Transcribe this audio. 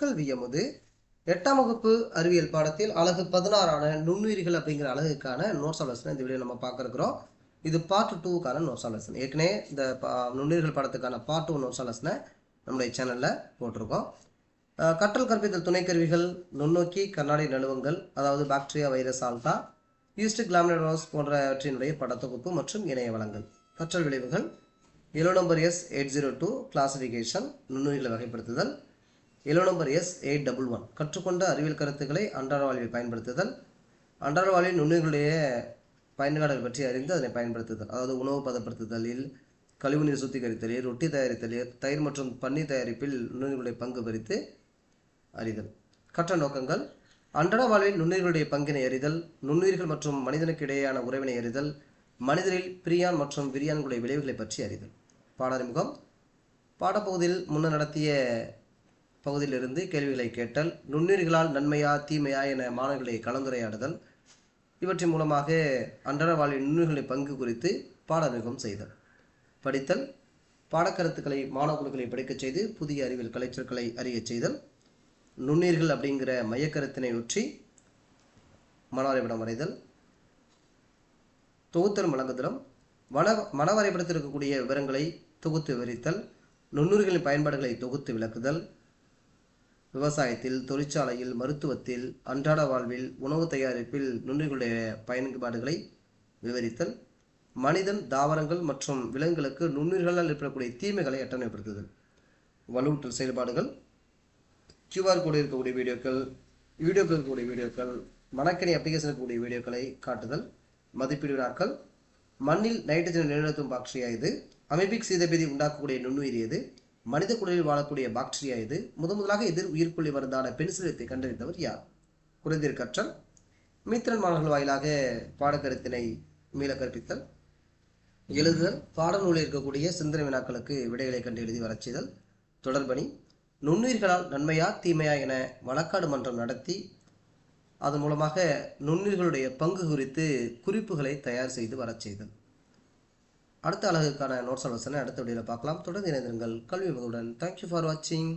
கல்வியமுது எட்டாம் வகுப்பு அறிவியல் பாடத்தில் அழகு பதினாறான நுண்ணுயிரிகள் அப்படிங்கிற அழகுக்கான நோட்ஸ் ஆலோசனை இந்த வீடியோ நம்ம பார்க்க இது பார்ட் டூக்கான நோட்ஸ் ஆலோசனை ஏற்கனவே இந்த பா நுண்ணுயிர்கள் பாடத்துக்கான பார்ட் டூ நோட்ஸ் ஆலோசனை நம்முடைய சேனலில் போட்டிருக்கோம். கற்றல் கற்பித்தல் துணைக்கருவிகள் நுண்ணோக்கி கண்ணாடி நழுவங்கள் அதாவது பாக்டீரியா வைரஸ் ஆல்டா ஈஸ்ட் கிளாமினோஸ் போன்றவற்றினுடைய படத்தொகுப்பு மற்றும் இணைய வளங்கள். கற்றல் விளைவுகள் LO number S eight zero two classification நுண்ணுயிர்களை வகைப்படுத்துதல். LO number S eight double one கற்றுக்கொண்ட அறிவியல் கருத்துக்களை அன்றாட வாழ்வில் பயன்படுத்துதல். அன்றாட வாழ்வில் நுண்ணுயிர்களுடைய பயன்பாடுகள் பற்றி அறிந்து அதனை பயன்படுத்துதல். அதாவது உணவு பதப்படுத்துதலில் கழிவுநீர் சுத்திகரித்தலில் ரொட்டி தயாரித்தலில் தயிர் மற்றும் பன்னீர் தயாரிப்பில் நுண்ணுயிர்களுடைய பங்கு பறித்து அறிதல். கற்ற நோக்கங்கள் அன்றாட வாழ்வில் நுண்ணுயிர்களுடைய பங்கினை அறிதல் நுண்ணுயிர்கள் மற்றும் மனிதனுக்கு இடையேயான உறவினை அறிதல் மனிதரில் பிரியான் மற்றும் விரியான்களுடைய விளைவுகளை பற்றி அறிதல். பாட அறிமுகம் பாடப்பகுதியில் முன்னர் நடத்திய பகுதியிலிருந்து கேள்விகளை கேட்டல் நுண்ணுயிர்களால் நன்மையா தீமையா என மாணவர்களை கலந்துரையாடுதல் இவற்றின் மூலமாக அன்றாட வாழ்வில் நுண்ணுயிர்களின் பங்கு குறித்து பாடமிகம் செய்தல் படித்தல் பாடக்கருத்துக்களை மாணவர்களை படிக்கச் செய்து புதிய அறிவியல் கலைச்சொற்களை அறியச் செய்தல் நுண்ணுயிர்கள் அப்படிங்கிற மையக்கருத்தினை ஒற்றி மனவரைபடம் வரைதல் தொகுத்தல் வழங்குதலும் வன மன வரைபடத்தில் இருக்கக்கூடிய விவரங்களை தொகுத்து விவரித்தல் நுண்ணுயிர்களின் பயன்பாடுகளை தொகுத்து விளக்குதல் விவசாயத்தில் தொழிற்சாலையில் மருத்துவத்தில் அன்றாட வாழ்வில் உணவு தயாரிப்பில் நுண்ணுயிர்களுடைய பயன்பாடுகளை விவரித்தல் மனிதன் தாவரங்கள் மற்றும் விலங்குகளுக்கு நுண்ணுயிர்களால் ஏற்படக்கூடிய தீமைகளை அட்டவணைப்படுத்துதல். வலுவூட்டல் செயல்பாடுகள். கியூஆர் கோடு இருக்கக்கூடிய வீடியோக்கள் வீடியோக்கள் இருக்கக்கூடிய வீடியோக்கள் மணக்கணி அப்ளிகேஷன் இருக்கக்கூடிய வீடியோக்களை காட்டுதல் மதிப்பீடு நாட்கள் மண்ணில் நைட்ரஜனை நிலைநிறுத்தும் பாக்டீரியா இது அமிபிக் சீதபேதி உண்டாக்கக்கூடிய நுண்ணுயிரி இது மனித குடலில் வாழக்கூடிய பாக்டீரியா இது. முதன் முதலாக எதிர் உயிர்கொல்லி மருந்தான பென்சிலத்தை கண்டறிந்தவர் யார்? குறைந்தீர் கற்றல் மீத்திரன் மாணவர்கள் வாயிலாக பாடக்கருத்தினை மீள கற்பித்தல் எழுதுதல் பாடநூலில் இருக்கக்கூடிய சிந்தனை வினாக்களுக்கு விடைகளை கண்டு எழுதி வரச் செய்தல் தொடர்பணி நுண்ணுயிர்களால் நன்மையா தீமையா என வழக்காடு மன்றம் நடத்தி அதன் மூலமாக நுண்ணுயிர்களுடைய பங்கு குறித்து குறிப்புகளை தயார் செய்து வரச் செய்தல் அடுத்த அழகுக்கான நோட்ஸ் ஆலோசனை அடுத்த வீடியோவில் பார்க்கலாம். தொடர்ந்து இணைந்திருங்கள். கல்வி மகளுடன் தேங்க்யூ ஃபார் வாட்சிங்